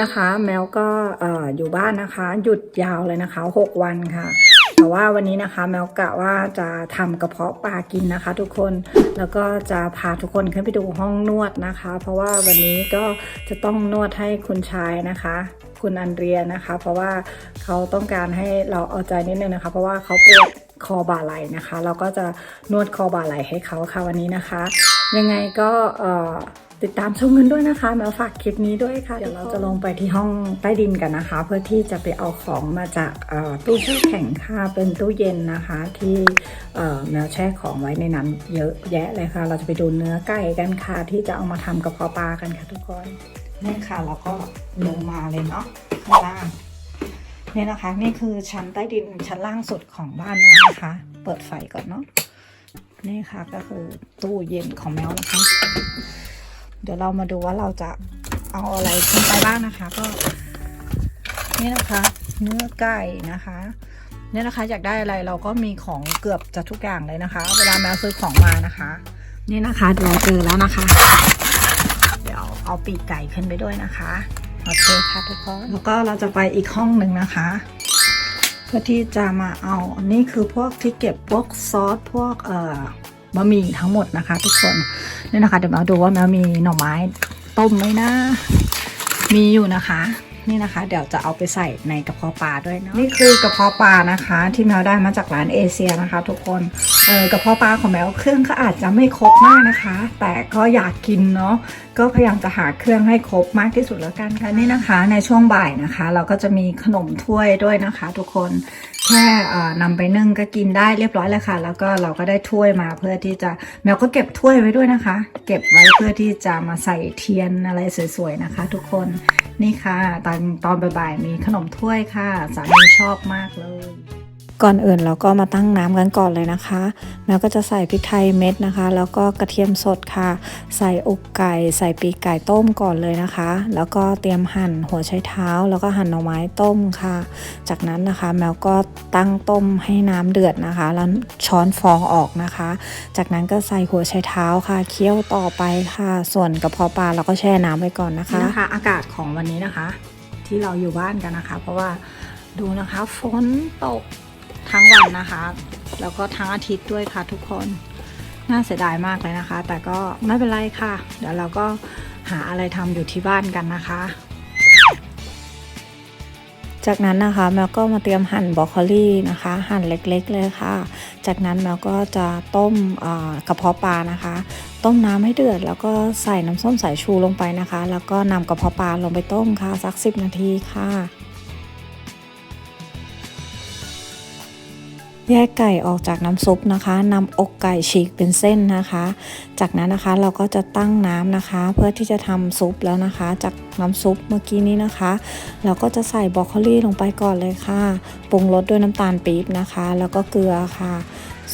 นะคะ แมวก็เอ่อยู่บ้านนะคะ หยุดยาวเลยนะคะ 6 วันค่ะ แต่ว่าวันนี้นะคะ แมวกะว่าจะทำกระเพาะปลากินนะคะ ทุกคนแล้วก็จะพาทุกคนขึ้นไปดูห้องนวดนะคะ เพราะว่าวันนี้ก็จะต้องนวดให้คุณชายนะคะคุณอันเรียนะคะ เพราะว่าเขาต้องการให้เราเอาใจนิดนึงนะคะ เพราะว่าเขาปวดคอบ่าไหล่นะคะ เราก็จะนวดคอบ่าไหล่ให้เขาค่ะวันนี้นะคะ ยังไงก็เอ่อ ติดตามชมกันด้วยนะคะแมวฝากคลิปนี้ด้วยค่ะ เดี๋ยวเราจะลงไปที่ห้องใต้ดินกันนะคะ เพื่อที่จะไปเอาของมาจากตู้แช่แข็งค่ะ เป็นตู้เย็นนะคะ ที่แมวแช่ของไว้ในนั้นเยอะแยะเลยค่ะ เราจะไปดูเนื้อไก่กันค่ะ ที่จะเอามาทำกระเพาะปลากันค่ะทุกคนนี่ค่ะเราก็ลงมาเลยเนาะข้างล่างนี่นะคะ นี่คือชั้นใต้ดินชั้นล่างสุดของบ้านนะคะ เปิดไฟก่อนเนาะนี่ค่ะก็คือตู้เย็นของแมวนะคะ เดี๋ยวเรามาดูว่าเราจะเอาอะไรขึ้นไปบ้างนะคะ ก็ นี่นะคะเนื้อไก่นะคะเนี่ยนะคะอยากได้อะไรเราก็มีของเกือบจะทุกอย่างเลยนะคะ เวลาแมวซื้อของมานะคะ นี่นะคะเราเจอแล้วนะคะ เดี๋ยวเอาปีกไก่ขึ้นไปด้วยนะคะโอเคค่ะทุกคนแล้วก็เราจะไปอีกห้องหนึ่งนะคะ เพื่อที่จะมาเอานี่คือพวกที่เก็บพวกซอสพวกเอ่อบะหมี่ทั้งหมดนะคะ ทุกคน นี่นะคะ เดี๋ยวมาดูว่าแมวมีหน่อไม้ต้มไหมนะ มีอยู่นะคะ นี่นะคะ เดี๋ยวจะเอาไปใส่ในกระเพาะปลาด้วยเนาะนี่คือกระเพาะปลานะคะ ที่แมวได้มาจากร้านเอเชียนะคะ ทุกคนเออกระเพาะปลาของแมวเครื่องก็อาจจะไม่ครบมากนะคะ แต่ก็อยากกินเนาะก็พยายามจะหาเครื่องให้ครบมากที่สุดแล้วกันค่ะนี่นะคะ ในช่วงบ่ายนะคะ เราก็จะมีขนมถ้วยด้วยนะคะ ทุกคนแค่นำไปนึ่งก็กินได้เรียบร้อยแล้วค่ะ แล้วก็เราก็ได้ถ้วยมาเพื่อที่จะแมวก็เก็บถ้วยไว้ด้วยนะคะ เก็บไว้เพื่อที่จะมาใส่เทียนอะไรสวยๆนะคะ ทุกคน นี่ค่ะ ตอนตอนบ่ายๆมีขนมถ้วยค่ะ สามีชอบมากเลย ก่อนอื่นเราก็มาตั้งน้ำกันก่อนเลยนะคะแล้วก็จะใส่พริกไทยเม็ดนะคะ แล้วก็กระเทียมสดค่ะ ใส่อกไก่ใส่ปีกไก่ต้มก่อนเลยนะคะ แล้วก็เตรียมหั่นหัวไชเท้า แล้วก็หั่นหน่อไม้ต้มค่ะ จากนั้นนะคะแมวก็ตั้งต้มให้น้ำเดือดนะคะ แล้วช้อนฟองออกนะคะ จากนั้นก็ใส่หัวไชเท้าค่ะ เคี่ยวต่อไปค่ะ ส่วนกระเพาะปลาเราก็แช่น้ำไว้ก่อนนะคะนะคะ อากาศของวันนี้นะคะ ที่เราอยู่บ้านกันนะคะ เพราะว่าดูนะคะฝนตก ทั้งวันนะคะ แล้วก็ทั้งอาทิตย์ด้วยค่ะทุกคน น่าเสียดายมากเลยนะคะ แต่ก็ไม่เป็นไรค่ะ เดี๋ยวเราก็หาอะไรทำอยู่ที่บ้านกันนะคะ จากนั้นนะคะแมวก็มาเตรียมหั่นบรอกโคลีนะคะ หั่นเล็กๆเลยค่ะ จากนั้นแมวก็จะต้มกระเพาะปลานะคะ ต้มน้ำให้เดือด แล้วก็ใส่น้ำส้มสายชูลงไปนะคะ แล้วก็นำกระเพาะปลาลงไปต้มค่ะสัก 10 นาทีค่ะ แยกไก่ออกจากน้ำซุปนะคะนำอกไก่ฉีกเป็นเส้นนะคะ จากนั้นนะคะเราก็จะตั้งน้ำนะคะ เพื่อที่จะทำซุปแล้วนะคะ จากน้ำซุปเมื่อกี้นี้นะคะ เราก็จะใส่บรอกโคลีลงไปก่อนเลยค่ะปรุงรสด้วยน้ำตาลปี๊บนะคะ แล้วก็เกลือค่ะ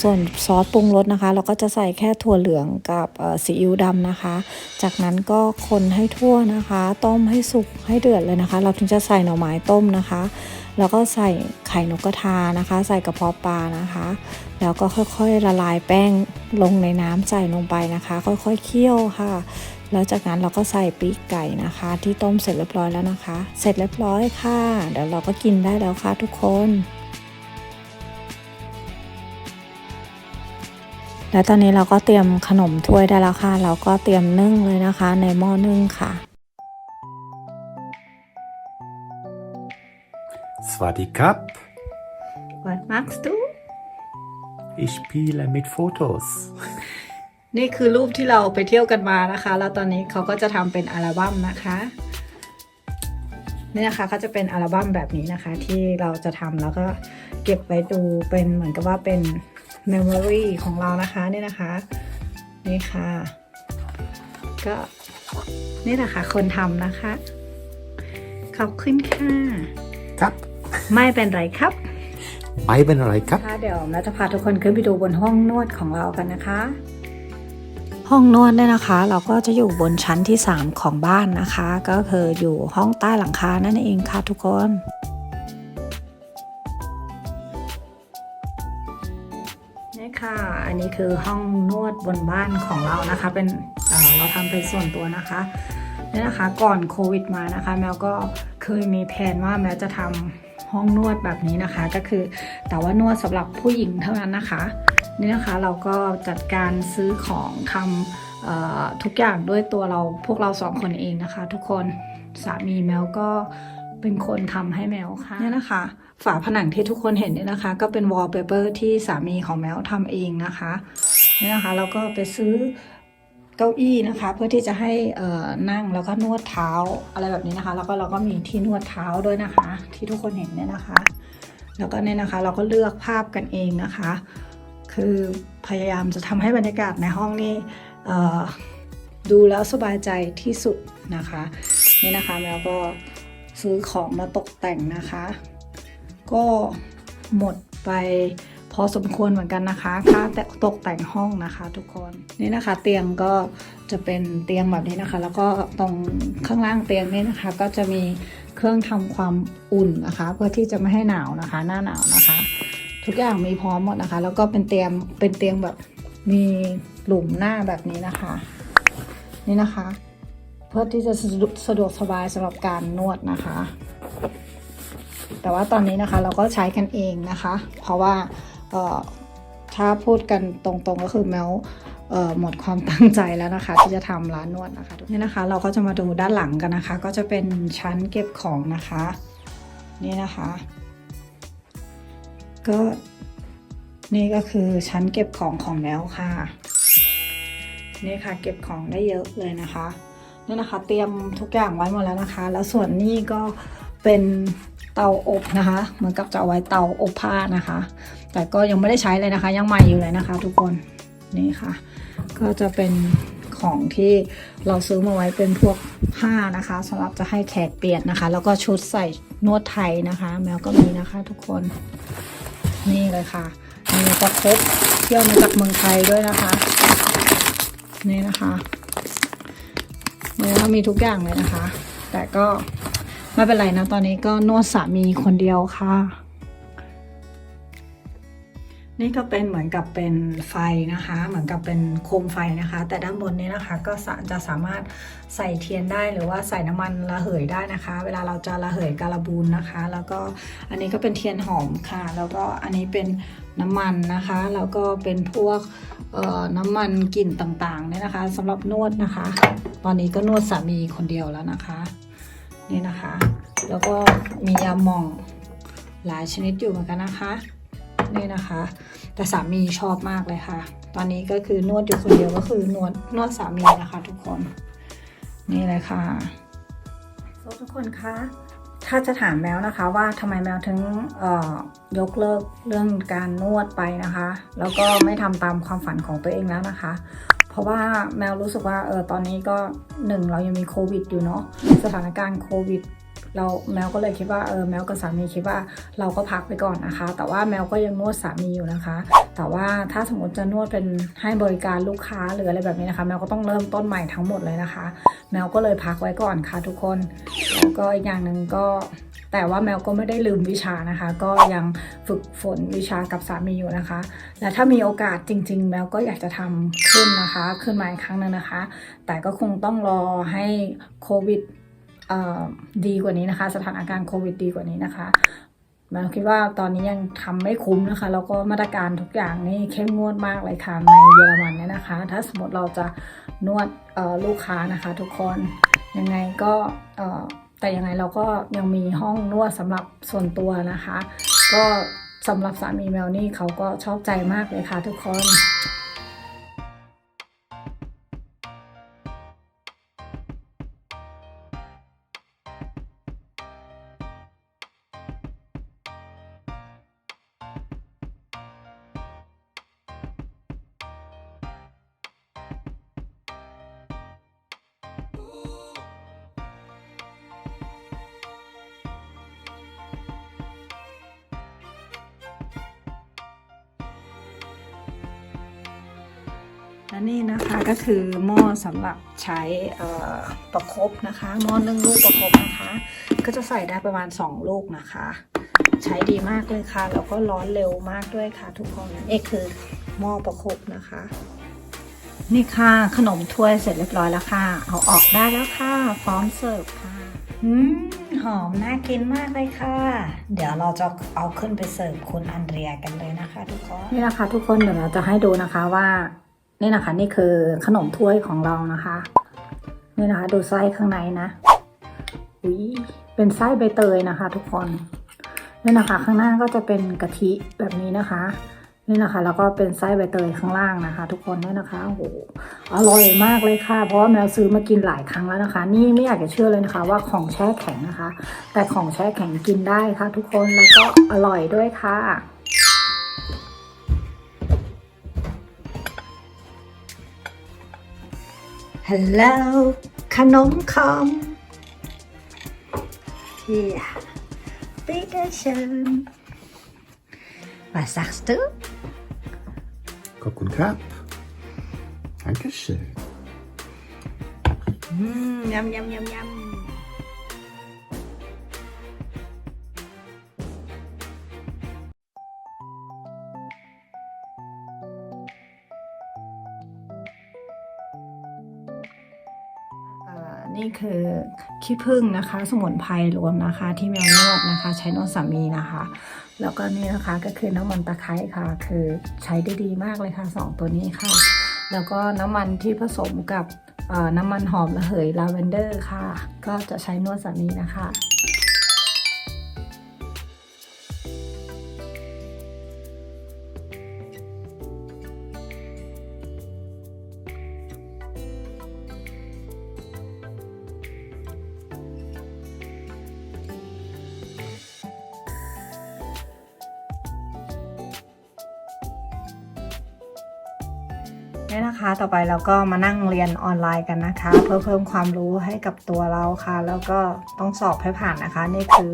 ส่วนซอสปรุงรสนะคะ เราก็จะใส่แค่ถั่วเหลืองกับซีอิ๊วดำนะคะ จากนั้นก็คนให้ทั่วนะคะ ต้มให้สุกให้เดือดเลยนะคะ เราถึงจะใส่หน่อไม้ต้มนะคะ แล้วก็ใส่ไข่นกกระทานะคะ ใส่กระเพาะปลานะคะ แล้วก็ค่อยๆละลายแป้งลงในน้ำใส่ลงไปนะคะ ค่อยๆเคี่ยวค่ะ แล้วจากนั้นเราก็ใส่ปีกไก่นะคะ ที่ต้มเสร็จเรียบร้อยแล้วนะคะ เสร็จเรียบร้อยค่ะ เดี๋ยวเราก็กินได้แล้วค่ะทุกคนแล้วตอนนี้เราก็เตรียมขนมถ้วยได้แล้วค่ะ เราก็เตรียมนึ่งเลยนะคะ ในหม้อนึ่งค่ะ Swadi Cup. What magst du Ich spiele mit Fotos. นี่คือรูปที่เราไปเที่ยวกันมานะคะ แล้วตอนนี้เขาก็จะทำเป็นอัลบั้มนะคะนี่นะคะก็จะเป็นอัลบั้มแบบนี้นะคะ ที่เราจะทำแล้วก็เก็บไว้ดูเป็นเหมือนกับว่าเป็นเมมโมรีของเรานะคะนี่นะคะนี่ค่ะ ก็นี่แหละค่ะคนทำนะคะ ขอบคุณค่ะ Cup. ไม่เป็นไรครับ Mai ben alai cup. ค่ะเดี๋ยวแม่จะพาทุกคนขึ้นไปดูบนห้องนวดของเรากันนะคะ ห้องนวดเนี่ยนะคะ เราก็จะอยู่บนชั้นที่ 3 ของบ้านนะคะ ก็คืออยู่ห้องใต้หลังคานั่นเองค่ะทุกคนนี่ค่ะ อันนี้คือห้องนวดบนบ้านของเรานะคะ เป็นเอ่อเราทำเป็นส่วนตัวนะคะนี่นะคะก่อนโควิดมานะคะ แมวก็เคยมีแผนว่าแมวจะทำ ห้องนวดแบบนี้นะคะ ก็คือ แต่ว่านวดสำหรับผู้หญิงเท่านั้นนะคะ นี่นะคะเราก็จัดการซื้อของทำทุกอย่างด้วยตัวเราพวกเราสองคนเองนะคะ ทุกคนสามีแมวก็เป็นคนทำให้แมวค่ะนี่นะคะ ฝาผนังที่ทุกคนเห็นนี่นะคะ ก็เป็นวอลเปเปอร์ที่สามีของแมวทำเองนะคะนี่นะคะเราก็ไปซื้อ เก้าอี้นะคะ เพื่อที่จะให้นั่งแล้วก็นวดเท้าอะไรแบบนี้นะคะ แล้วก็เราก็มีที่นวดเท้าด้วยนะคะ ที่ทุกคนเห็นเนี่ยนะคะ แล้วก็เนี่ยนะคะ เราก็เลือกภาพกันเองนะคะ คือพยายามจะทำให้บรรยากาศในห้องนี่ดูแล้วสบายใจที่สุดนะคะนี่นะคะแมวก็ซื้อของมาตกแต่งนะคะ ก็หมดไป พอสมควรเหมือนกันนะคะ ค่าแต่ตกแต่งห้องนะคะ ทุกคนนี่นะคะ เตียงก็จะเป็นเตียงแบบนี้นะคะ แล้วก็ตรงข้างล่างเตียงนี่นะคะ ก็จะมีเครื่องทำความอุ่นนะคะ เพื่อที่จะไม่ให้หนาวนะคะ หน้าหนาวนะคะ ทุกอย่างมีพร้อมหมดนะคะ แล้วก็เป็นเตียงเป็นเตียงแบบมีหลุมหน้าแบบนี้นะคะ นี่นะคะ เพื่อที่จะสะดวกสบายสำหรับการนวดนะคะ แต่ว่าตอนนี้นะคะเราก็ใช้กันเองนะคะ เพราะว่า ถ้าพูดกันตรงๆก็คือแมวหมดความตั้งใจแล้วนะคะ ที่จะทำร้านนวดนะคะนี่นะคะ เราก็จะมาดูด้านหลังกันนะคะ ก็จะเป็นชั้นเก็บของนะคะ นี่นะคะ ก็นี่ก็คือชั้นเก็บของของแมวค่ะ นี่ค่ะ เก็บของได้เยอะเลยนะคะนี่นะคะ เตรียมทุกอย่างไว้หมดแล้วนะคะ แล้วส่วนนี้ก็เป็นเตาอบนะคะ เหมือนกับจะเอาไว้เตาอบผ้านะคะ แต่ก็ยังไม่ได้ใช้เลยนะคะ ยังใหม่อยู่เลยนะคะ ทุกคนนี่ค่ะ ก็จะเป็นของที่เราซื้อมาไว้เป็นพวกผ้านะคะสำหรับจะให้แขกเปลี่ยนนะคะ แล้วก็ชุดใส่นวดไทยนะคะ แมวก็มีนะคะ ทุกคนนี่เลยค่ะมีประคบเที่ยวมาจากเมืองไทยด้วยนะคะ นี่นะคะเนี่ยมีทุกอย่างเลยนะคะ แต่ก็ไม่เป็นไรนะตอนนี้ก็นวดสามีคนเดียวค่ะ นี่ก็เป็นเหมือนกับเป็นไฟนะคะ เหมือนกับเป็นโคมไฟนะคะ แต่ด้านบนนี้นะคะก็จะสามารถใส่เทียนได้หรือว่าใส่น้ำมันระเหยได้นะคะ เวลาเราจะระเหยการบูนนะคะ แล้วก็อันนี้ก็เป็นเทียนหอมค่ะ แล้วก็อันนี้เป็นน้ำมันนะคะ แล้วก็เป็นพวกเอ่อน้ำมันกลิ่นต่างๆเนี่ยนะคะสำหรับนวดนะคะ ตอนนี้ก็นวดสามีคนเดียวแล้วนะคะนี่นะคะ แล้วก็มียาหม่องหลายชนิดอยู่เหมือนกันนะคะ นี่นะคะ แต่สามีชอบมากเลยค่ะ ตอนนี้ก็คือนวดอยู่คนเดียวก็คือนวดนวดสามีนะคะ ทุกคน นี่เลยค่ะทุกคนคะถ้าจะถามแมวนะคะว่าทำไมแมวถึงเอ่อยกเลิกเรื่องการนวดไปนะคะ แล้วก็ไม่ทำตามความฝันของตัวเองแล้วนะคะ เพราะว่าแมวรู้สึกว่าเออตอนนี้ก็หนึ่งเรายังมีโควิดอยู่เนาะสถานการณ์โควิด เราแมวก็เลยคิดว่าเออแมวกับสามีคิดว่าเราก็พักไปก่อนนะคะ แต่ว่าแมวก็ยังนวดสามีอยู่นะคะ แต่ว่าถ้าสมมติจะนวดเป็นให้บริการลูกค้าหรืออะไรแบบนี้นะคะ แมวก็ต้องเริ่มต้นใหม่ทั้งหมดเลยนะคะ แมวก็เลยพักไว้ก่อนค่ะทุกคนแล้วก็อีกอย่างหนึ่งก็แต่ว่าแมวก็ไม่ได้ลืมวิชานะคะ ก็ยังฝึกฝนวิชากับสามีอยู่นะคะ และถ้ามีโอกาสจริง ๆ แมวก็อยากจะทำขึ้นนะคะ ขึ้นมาอีกครั้งหนึงนะคะ แต่ก็คงต้องรอให้โควิด ดีกว่านี้นะคะ สถานการณ์โควิดดีกว่านี้นะคะแมวคิดว่าตอนนี้ยังทำไม่คุ้มนะคะแล้วก็มาตรการทุกอย่างนี่เข้มงวดมากเลยค่ะในเยอรมันเนี่ยนะคะ ถ้าสมมติเราจะนวดลูกค้านะคะ ทุกคนยังไงก็แต่ยังไงเราก็ยังมีห้องนวดสำหรับส่วนตัวนะคะ ก็สำหรับสามีแมวนี่เขาก็ชอบใจมากเลยค่ะทุกคน และนี่นะคะก็คือหม้อสำหรับใช้ประคบนะคะหม้อนึ่งลูกประคบนะคะ ก็จะใส่ได้ประมาณ 2 ลูกนะคะ ใช้ดีมากเลยค่ะ แล้วก็ร้อนเร็วมากด้วยค่ะ ทุกคนเอกคือหม้อประคบนะคะ นี่ค่ะขนมถ้วยเสร็จเรียบร้อยแล้วค่ะ เอาออกได้แล้วค่ะพร้อมเสิร์ฟค่ะอืมหอมน่ากินมากเลยค่ะ เดี๋ยวเราจะเอาขึ้นไปเสิร์ฟคุณอันเดรียกันเลยนะคะ ทุกคนนี่นะคะทุกคนเดี๋ยวเราจะให้ดูนะคะว่า นี่นะคะ นี่คือขนมถ้วยของเรานะคะ นี่นะคะ ดูไส้ข้างในนะอุ้ยเป็นไส้ใบเตยนะคะ ทุกคนนี่นะคะ ข้างหน้าก็จะเป็นกะทิแบบนี้นะคะนี่นะคะ แล้วก็เป็นไส้ใบเตยข้างล่างนะคะ ทุกคนนี่นะคะโอ้โหอร่อยมากเลยค่ะ เพราะว่าแมวซื้อมากินหลายครั้งแล้วนะคะ นี่ไม่อยากจะเชื่อเลยนะคะ ว่าของแช่แข็งนะคะ แต่ของแช่แข็งกินได้ค่ะ ทุกคนแล้วก็อร่อยด้วยค่ะ ฮัลโหลขนมคอม Ja, bitte schön. Was sagst du? ขอบคุณครับ Dankeschön Mm, yum, yum, yum, yum. คือขี้ผึ้งนะคะ สมุนไพรรวมนะคะ ที่แมวนวดนะคะ ใช้นวดสามีนะคะ แล้วก็นี่นะคะก็คือน้ำมันตะไคร้ค่ะ คือใช้ได้ดีมากเลยค่ะสองตัวนี้ค่ะ แล้วก็น้ำมันที่ผสมกับน้ำมันหอมระเหยลาเวนเดอร์ค่ะ ก็จะใช้นวดสามีนะคะ นี่นะคะ ต่อไปเราก็มานั่งเรียนออนไลน์กันนะคะ เพื่อเพิ่มความรู้ให้กับตัวเราค่ะ แล้วก็ต้องสอบให้ผ่านนะคะ นี่คือ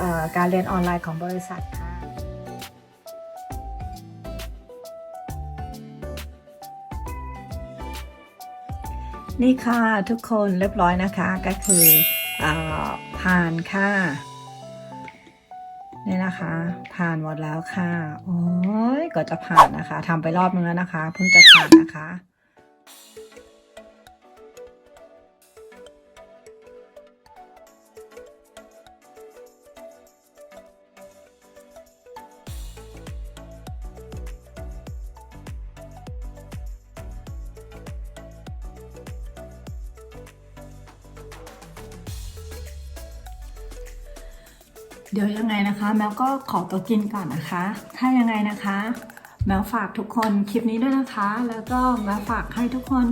ออการเรียนออนไลน์ของบริษัทค่ะนี่ค่ะทุกคนเรียบร้อยนะคะก็คืออผ่านค่ะ นี่นะคะ ผ่านหมดแล้วค่ะ โอ้ยก็จะผ่านนะคะทำไปรอบนึงแล้วนะคะ เพิ่งจะผ่านนะคะ เดี๋ยวยังไงนะคะ แมวก็ขอตัวกินก่อนนะคะ ถ้ายังไงนะคะ แมวฝากทุกคนคลิปนี้ด้วยนะคะ แล้วก็แมวฝากให้ทุกคน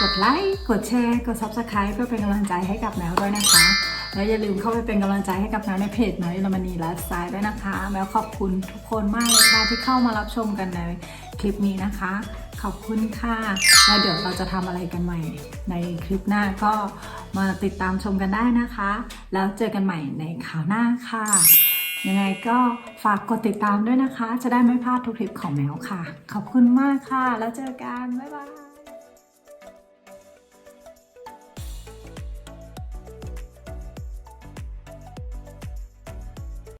กดไลค์กดแชร์กด subscribe เพื่อเป็นกำลังใจให้กับแมวด้วยนะคะ แล้วอย่าลืมเข้าไปเป็นกำลังใจให้กับแมวในเพจแมวเยอรมนีไลฟ์สไตล์ด้วยนะคะ แมวขอบคุณทุกคนมากเลยค่ะที่เข้ามารับชมกันในคลิปนี้นะคะ ขอบคุณค่ะแล้วเดี๋ยวเราจะทำอะไรกันใหม่ในคลิปหน้าก็ มาติดตามชมกันได้นะคะ แล้วเจอกันใหม่ในข่าวหน้าค่ะ ยังไงก็ฝากกดติดตามด้วยนะคะ จะได้ไม่พลาดทุกคลิปของแมวค่ะ ขอบคุณมากค่ะ แล้วเจอกัน บ๊ายบาย